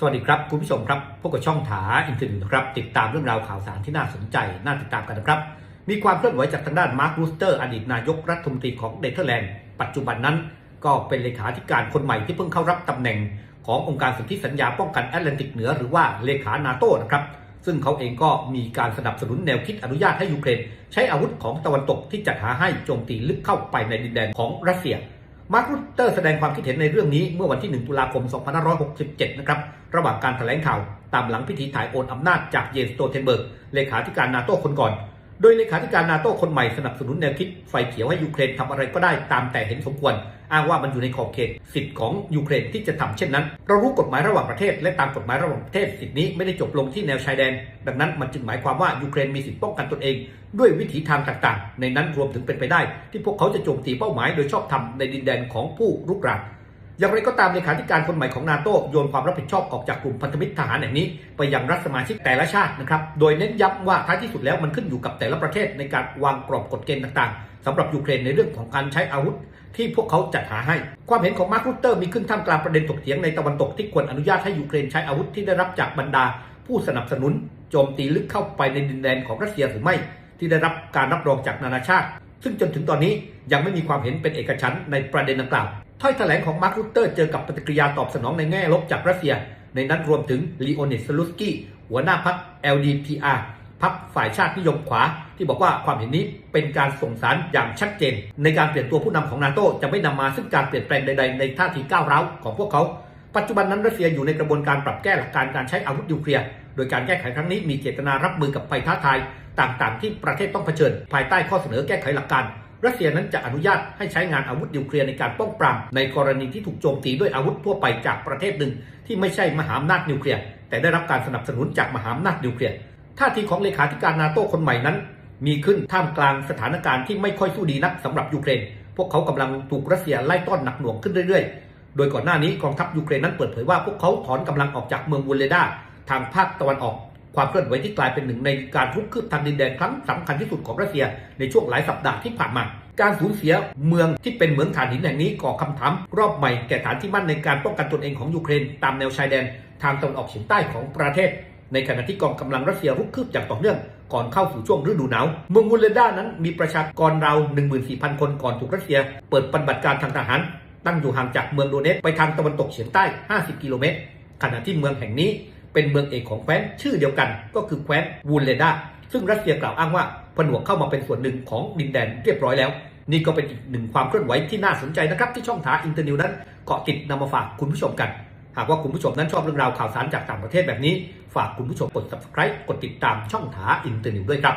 สวัสดีครับคุณผู้ชมครับพบกับช่องถาอินเทอร์เน็ตครับติดตามเรื่องราวข่าวสารที่น่าสนใจ น่าติดตามกันนะครับ มีความเคลื่อนไหวจากทางด้านมาร์ครูสเตอร์อดีตนายกรัฐมนตรีของเนเธอร์แลนด์ปัจจุบันนั้น ก็เป็นเลขาธิการคนใหม่ที่เพิ่งเข้ารับตำแหน่ง ขององค์การสนธิสัญญาป้องกันแอตแลนติกเหนือหรือว่าเลขานาโต้นะครับซึ่งเขาเองก็มีการสนับสนุนแนวคิดอนุญาตให้ยูเครน ใช้อาวุธของตะวันตกที่จัดหาให้โจมตีลึกเข้าไปในดินแดนของรัสเซีย มาร์ครูเตอร์แสดงความคิดเห็นในเรื่องนี้เมื่อวันที่ 1 ตุลาคม 2567 นะครับ ระหว่างการแถลงข่าวตามหลังพิธีถ่ายโอนอำนาจจากเยนสโตเทนเบิร์ก เลขาธิการนาโต้คนก่อน โดยเลขาธิการนาโต้คนใหม่สนับสนุนแนวคิดไฟเขียวให้ยูเครนทำอะไรก็ได้ตามแต่เห็นสมควร อ้างว่ามันอยู่ในขอบเขตสิทธิ์ของยูเครนที่จะทำเช่นนั้น เรารู้กฎหมายระหว่างประเทศ และตามกฎหมายระหว่างประเทศสิทธินี้ไม่ได้จบลงที่แนวชายแดน ดังนั้นมันจึงหมายความว่ายูเครนมีสิทธิป้องกันตนเอง ด้วยวิถีทางต่างๆ ในนั้นรวมถึงเป็นไปได้ ที่พวกเขาจะโจมตีเป้าหมายโดยชอบทำในดินแดนของผู้รุกราน อย่างไรก็ตามเลขาธิการคนใหม่ของนาโต้โยนความรับผิดชอบออกจากกลุ่มพันธมิตรทหารแห่งนี้ ไปยังรัฐสมาชิกแต่ละชาตินะครับ โดยเน้นย้ำว่าท้ายที่สุดแล้วมันขึ้นอยู่กับแต่ละประเทศในการวางกรอบกฎเกณฑ์ต่างๆสำหรับยูเครนในเรื่องของการใช้อาวุธที่พวกเขาจัดหาให้ ความเห็นของมาร์ครูเตอร์มีขึ้นท่ามกลางประเด็นถกเถียงในตะวันตกที่ควรอนุญาตให้ยูเครนใช้อาวุธที่ได้รับจากบรรดา ผู้สนับสนุนโจมตีลึกเข้าไปในดินแดนของรัสเซียหรือไม่ ที่ได้รับการรับรองจากนานาชาติ ซึ่งจนถึงตอนนี้ยังไม่มีความเห็นเป็นเอกฉันท์ในประเด็นดังกล่าว ถ้อยแถลงของมาร์ครูเตอร์เจอกับปฏิกิริยาตอบสนองในแง่ลบจากรัสเซีย ในนั้นรวมถึงลีโอนิดสลุสกี้หัวหน้าพรรค LDPR พรรคฝ่ายชาตินิยมขวา ที่บอกว่าความเห็นนี้เป็นการส่งสารอย่างชัดเจน ในการเปลี่ยนตัวผู้นำของนาโตจะไม่นำมาซึ่งการเปลี่ยนแปลงใดๆในท่าทีก้าวร้าวของพวกเขา ปัจจุบันนั้นรัสเซียอยู่ในกระบวนการปรับแก้หลักการการใช้อาวุธนิวเคลียร์โดยการแก้ไขครั้งนี้มีเจตนารับมือกับภัยท้าทายต่างๆ ที่ประเทศต้องเผชิญ ภายใต้ข้อเสนอแก้ไขหลักการ รัสเซียนั้นจะอนุญาตให้ใช้งานอาวุธนิวเคลียร์ในการป้องปรามในกรณีที่ถูกโจมตีด้วยอาวุธทั่วไปจากประเทศหนึ่ง ที่ไม่ใช่มหาอำนาจนิวเคลียร์แต่ได้รับการสนับสนุนจากมหาอำนาจนิวเคลียร์ท่าทีของเลขาธิการนาโต้คนใหม่นั้น มีขึ้นท่ามกลางสถานการณ์ที่ไม่ค่อยสู้ดีนักสำหรับยูเครน พวกเขากำลังถูกรัสเซียไล่ต้อนหนักหน่วงขึ้นเรื่อยๆ โดยก่อนหน้านี้กองทัพยูเครนนั้นเปิดเผยว่าพวกเขาถอนกำลังออกจากเมืองวูเลดาทางภาคตะวันออก ความเคลื่อนไหวที่กลายเป็นหนึ่งในการรุกคืบทางดินแดนครั้งสำคัญที่สุดของรัสเซียในช่วงหลายสัปดาห์ที่ผ่านมา การสูญเสียเมืองที่เป็นเหมืองถ่านหินแห่งนี้ก่อคำถามรอบใหม่แก่ฐานที่มั่นในการป้องกันตนเองของยูเครน ตามแนวชายแดนทางตะวันออกเฉียงใต้ของประเทศ ในขณะที่กองกำลังรัสเซียรุกคืบอย่างต่อเนื่องก่อนเข้าสู่ช่วงฤดูหนาว เมืองวูเลด้านั้นมีประชากรราว 14,000 คนก่อนถูกรัสเซีย เปิดปฏิบัติการทางทหาร ตั้งอยู่ห่างจากเมืองโดเนตไปทางตะวันตกเฉียงใต้ 50 กิโลเมตร ขณะที่เมืองแห่งนี้ เป็นเมืองเอกของแคว้นชื่อเดียวกัน ก็คือแคว้นวูเลดาซึ่งรัสเซียกล่าวอ้างว่าผนวกเข้ามาเป็นส่วนหนึ่งของดินแดนเรียบร้อยแล้ว นี่ก็เป็นอีกหนึ่งความเคลื่อนไหวที่น่าสนใจนะครับที่ช่องทาอินเตอร์นิวนั้นเกาะติดนำมาฝากคุณผู้ชมกัน หากว่าคุณผู้ชมนั้นชอบเรื่องราวข่าวสารจากต่างประเทศแบบนี้ ฝากคุณผู้ชมกด subscribe กดติดตามช่องทาอินเตอร์นิวด้วยครับ